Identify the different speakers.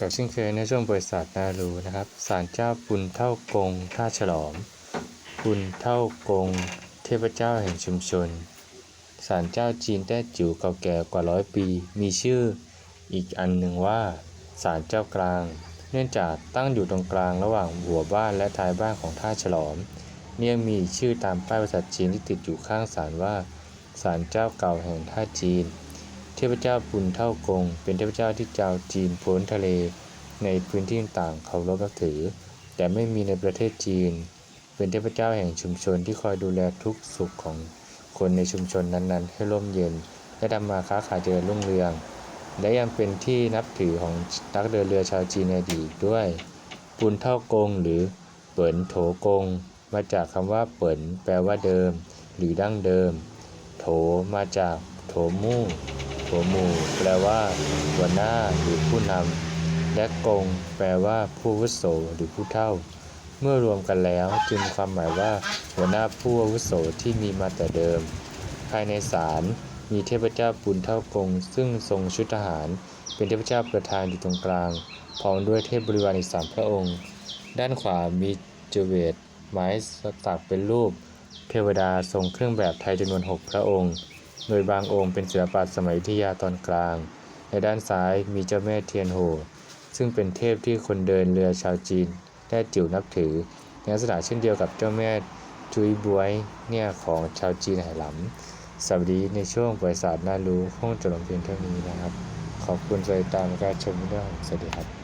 Speaker 1: กับเช่นเคยในช่วงบริษัทนารูนะครับศาลเจ้าปุนเท่ากงท่าฉลอมปุนเท่ากง เทพเจ้าแห่งชุมชนศาลเจ้าจีนแต้จิ๋วเก่าแก่กว่าร้อยปี มีชื่ออีกอันหนึ่งว่าศาลเจ้ากลาง เนื่องจากตั้งอยู่ตรงกลางระหว่างหัวบ้านและท้ายบ้านของท่าฉลอม เนี่ยมีชื่อตามป้ายภาษาจีนที่ติดอยู่ข้างศาลว่าศาลเจ้าเก่าแห่งท่าจีน เทพเจ้าปุนเท่ากง เป็นเทพเจ้าที่ชาวจีนพ้นทะเล ในพื้นที่ต่างเคารพนับถือ แต่ไม่มีในประเทศจีน เป็นเทพเจ้าแห่งชุมชนที่คอยดูแลทุกสุขของคนในชุมชนนั้นๆ ให้ร่มเย็น และทำมาค้าขายเจริญรุ่งเรือง และยังเป็นที่นับถือของนักเดินเรือชาวจีนในอดีตด้วยปุนเท่ากงหรือเปิ่นโถกง มาจากคำว่าเปิ่นแปลว่าเดิม หรือดั้งเดิม โถมาจากโถมู่ โถหมู่ แปลว่า หัวหน้าหรือผู้นำและกง แปลว่า ผู้วุโสหรือผู้เฒ่า เมื่อรวมกันแล้วจึงความหมายว่า หัวหน้าผู้วุโสที่มีมาแต่เดิม ภายในศาลมีเทพเจ้าปุนเท่ากง ซึ่งทรงชุดทหาร เป็นเทพเจ้าประธานอยู่ตรงกลางพร้อมด้วยเทพบริวารอีกสามพระองค์ ด้านขวามีจเวตไม้สักเป็นรูป เทวดาทรงเครื่องแบบไทยจำนวนหกพระองค์ โดยบางองค์เป็นศิลปะสมัยอยุธยาตอนกลาง ในด้านซ้ายมีเจ้าแม่เทียนโห ซึ่งเป็นเทพที่คนเดินเรือชาวจีนได้จิ๋วนับถือในลักษณะเช่นเดียวกับเจ้าแม่จุยบวยเนี่ยของชาวจีนไหหลำสวัสดีในช่วงบริษัทน่ารู้คงจะลงเพียงเท่านี้นะครับ ขอบคุณสายตามการชมเรื่องสวัสดีครับ